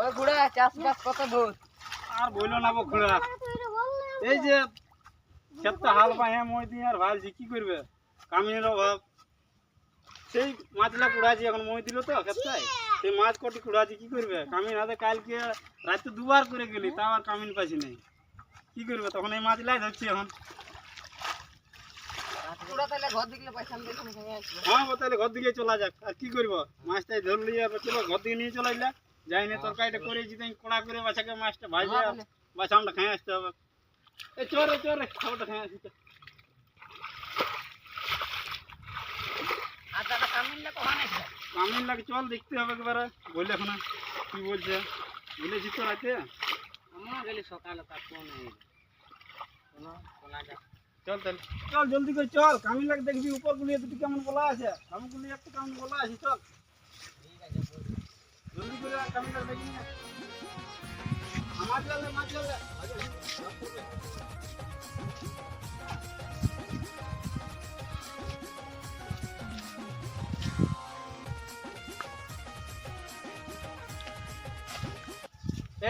ওই ঘুরে চাষবাস কত দূর? আর বইলো না বো খোড়া এই যে, ক্ষেতটা হাল পায়ে মই দিয়ে আর ভালছি, কি করবে? কামিনের অভাব সেই মাছলা কুড়াছি এখন, মই দিল তো ক্ষেতটায়। সেই মাছ কটি কুড়াছি কি করবে? কামিন হাতে কালকে রাতে দুবার করে গেলি, তাও আর কামিন পাইছি নাই। কি করবে? তখন এই মাছলাই ধরছি এখন তোরা তাহলে ঘর দিকে পয়সা আমি দেখুন এখানে আসব হ্যাঁ তাহলে ঘর দিকে চলা যাক। আর কি করব? মাছটাই ধরলি আর চলো ঘর দিকে নিয়ে চলে যাইনি তরকারিটা তাই কোড়া করে বাচ্চাকে মাছটা ভাজে হ্যাঁ, বাচ্চা আমরা খেয়ে আসতে হবে। চোর চোর খাবারটা খেয়ে আসি। চল। কামিন লাগে দেখতে হবে একবারে। বললে এখন কি বলছে? বলেছি তো রাতে। আমরা গেলি সকালে তার ফোন চল তাহলে। চল, জলদি করে চল। লাগে দেখবি উপর গুলিয়ে দুটি কেমন বলা আছে। আমি গুলিয়ে একটু কেমন বলা আছে, চল। জলদি করে লাগে দেখবি চলে চলে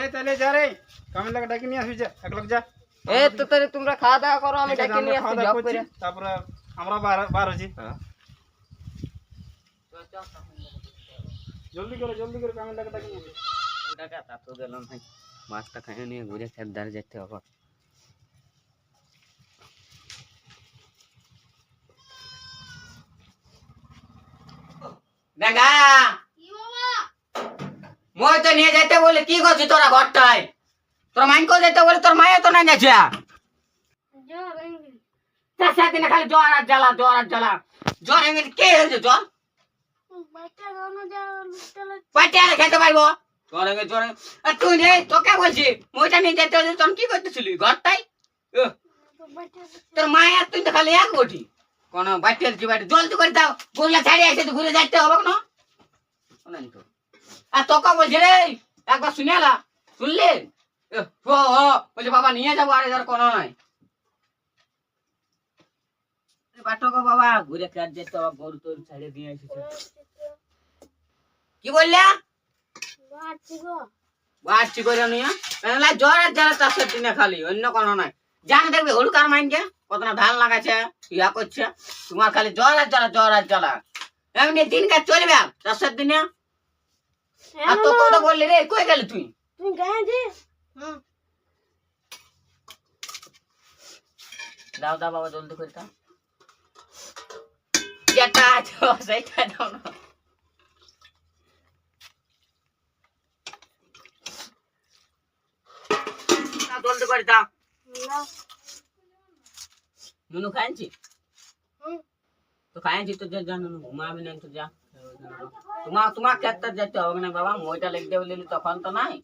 এই তাহলে যা রে। কামিন লাগে ডাকি নিয়ে আসবি যা, এক লোক যা। এ তো তাহলে তোমরা খাওয়া দাওয়া করো আমি আছে, ডাকি নিয়ে আসছি জব করে। তারপরে আমরা বার হচ্ছি জলদি করে জলদি করে কামিন লাগে ডাকি নিয়ে আসবি। তা তো গেলাম ভাই। মাছটা খাইয়ে নিয়ে ঘুরে খেত ধারে যেতে হবে। দেখা মই তো নিয়ে যেতে বলে কি করছিস তোরা ঘরটায়? তোর মাইনকেও যেতে বলে তোর মায়ের তো না গেছে খালি জ্বর আর জ্বালা জ্বর আর জ্বালা। জ্বর এমনি কে হয়েছে জ্বর? পাটিয়ারে খেতে পারব? জ্বর এমনি জ্বর তুই রে তোকে বলছি মইটা নিয়ে যেতে হলে তখন কি করতেছিলি ঘরটাই তোর আর তুই তো খালি এক বটি। কোন বাটি আলছি বাটি জলদি করে দাও। গোলা ছাড়িয়ে আসে ঘুরে যাইতে হবে না আর তোকে বলছে রে একবার শুনে শুনলি? ও বলছে, বাবা, নিয়ে যাব, আর এদের কোনো নাই বাটক বাবা কি বললে? খালি, অন্য কোনো নাই জানে দেখবে হুড়কার মাইনকে? কতটা ধান লাগাচ্ছে, ইয়া করছে। তোমার খালি জ্বর আর জ্বর জ্বর আর জ্বর এমনি দিন কাজ চলবে চাষের দিনে? আর তো কত বললি রে, কই গেলি তুই? দাও দাও বাবা জলদি করে দাও যেটা আছে সেইটা দাও না দাও, জলদি করে দাও নুনু খাইছি তো খাইছি তো যা যা নুনু ঘুমাবি না তো যা তোমার তোমার ক্ষেত্রে যেতে হবে না বাবা মইটা লিখতে বলি তখন তো নাই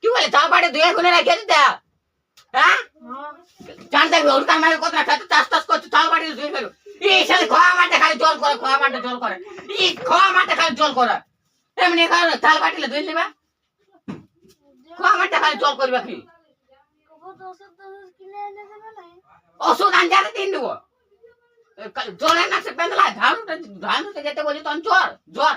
কি বলে চাল পাড়ে দুই গুণে রেখে দিতে জান দেখবি ওর কার মায়ের কথা খাতে চাষ টাস করছে চাল পাড়ে দুই ফেলো এই সালে খোয়া মাঠে খালি জল করে খোয়া মাঠে জল করে। এই খোয়া মাঠে খালি জল করে। এমনি কারণ চাল পাটিলে দুই নেবে। খোয়া মাঠে খালি জল করবে কি? ওষুধ আনজারে দিন দেবো জলে না পেন্দলা ধান ধান যেতে বলি তখন জ্বর জ্বর।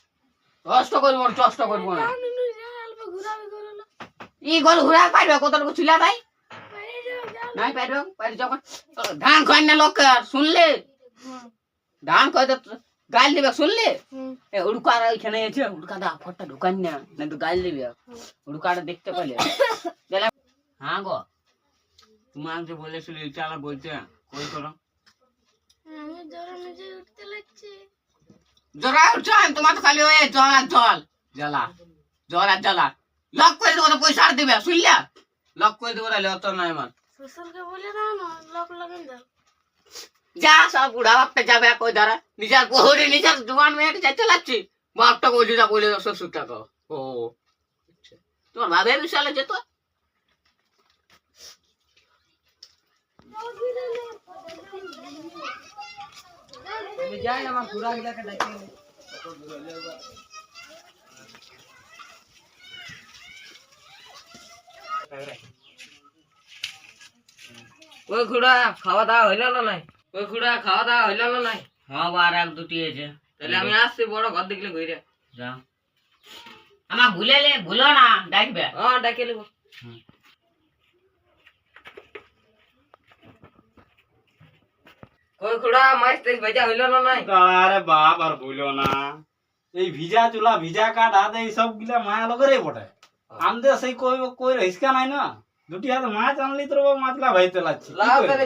কষ্ট করব কষ্ট করব। না ই গরু ঘুরা পারবে কত লোক ছিল তাই নাই পারবে পারি যখন ধান খাই না লোক শুনলে? ধান খাই তো গাল দিবে শুনলে? এ উড়কার ওইখানে আছে উড়কা দা ফটটা ঢুকান না না তো গাল দিবে। উড়কাটা দেখতে পেলে হ্যাঁ গো। তোমার যে বলেছিল চালা বলতে কই করো? জোরা উঠছো তোমার তো খালি জল আর জল। জ্বালা জল আর জ্বালা। লক করে দেবো পয়সা আর দিবে শুনলা? লক করে দেবো তাহলে অত নয় আমার যা সব বুড়া বাপটা যাবে দ্বারা নিজের বহরে নিজের জোয়ান মেয়েটা যাইতে লাগছি বাপটা বলি না বলে শ্বশুরটাকে ও আচ্ছা। তোমার ভাবে বিশালে যেত যাই আমার ঘোরা গিলাকে ডাকি ওই খুড়া খাওয়া দাওয়া হইল না নাই? ওই খুড়া খাওয়া দাওয়া হইল না নাই? হ্যাঁ বার এক দুটি আছে তাহলে আমি আসছি বড় ঘর দেখলে ঘুরে। যাও। আমার ভুলেলে ভুলো না ডাকবে। হ্যাঁ ডাকে নেব। খুড়া মাছ তেল ভেজা হইল না নাই? আরে বাপ আর বইলো না। এই ভিজা চুলা ভিজা কাঠ হাতে এই সব গিলা মায়া লগরে বটে। আনতে সেই কই কই হিসকা নাই না। দুটি হাতে মাছ আনলি তোর ভাইতে লাগছে।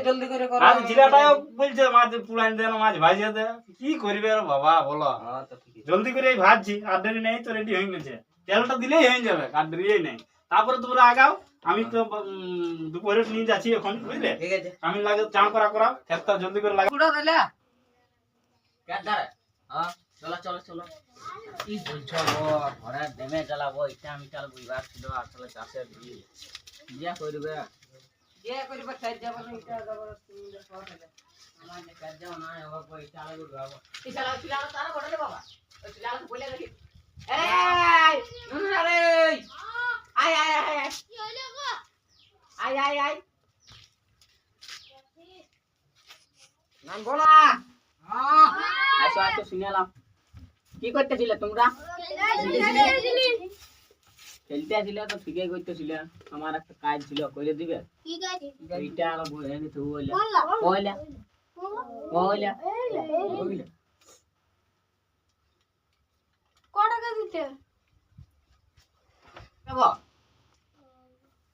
জলদি করে করো। আর জিরাটাও বলছে মাছ পুরান দেন মাছ ভাজিয়ে দে। কি করবে বাবা বলো। হ্যাঁ জলদি করে ভাজছি আর দেরি নেই তো রেডি হয়ে গেছে। তেলটা দিলেই হয়ে যাবে আর দেরি নেই। তারপরে তোমরা আগাও। আমি তো দুপুরে নিয়ে যাচ্ছি এখন বুঝলে? ঠিক আছে। আমি লাগে চান করা করা খেতটা জলদি করে লাগা হ্যাঁ চলো চলো চলো। কি বলছো ঘরে এটা আমি চাল বুঝবার ছিল আসলে চাষের দিন যা করবে? যে করিবা খাই যাব না এটা তুমি আমার কাজ যাও না চাল বুঝবাবো এই চাল তারা বড় বাবা। ওই চিলাল বলে রাখি। এই নুন রে আয় আয় আয় আয় আয় আয় আয় নাম বলা আসো আসো শুনেলাম কি করতেছিলে তোমরা খেলতে আসলে তো ঠিকই করতেছিলে আমার একটা কাজ ছিল করে দিবে এইটা আর বলে নিতে বলে কইলা কইলা বুঝলে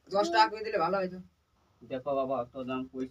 দশ টাকা করে দিলে ভালো হয়তো দেখো বাবা অত দাম পয়সা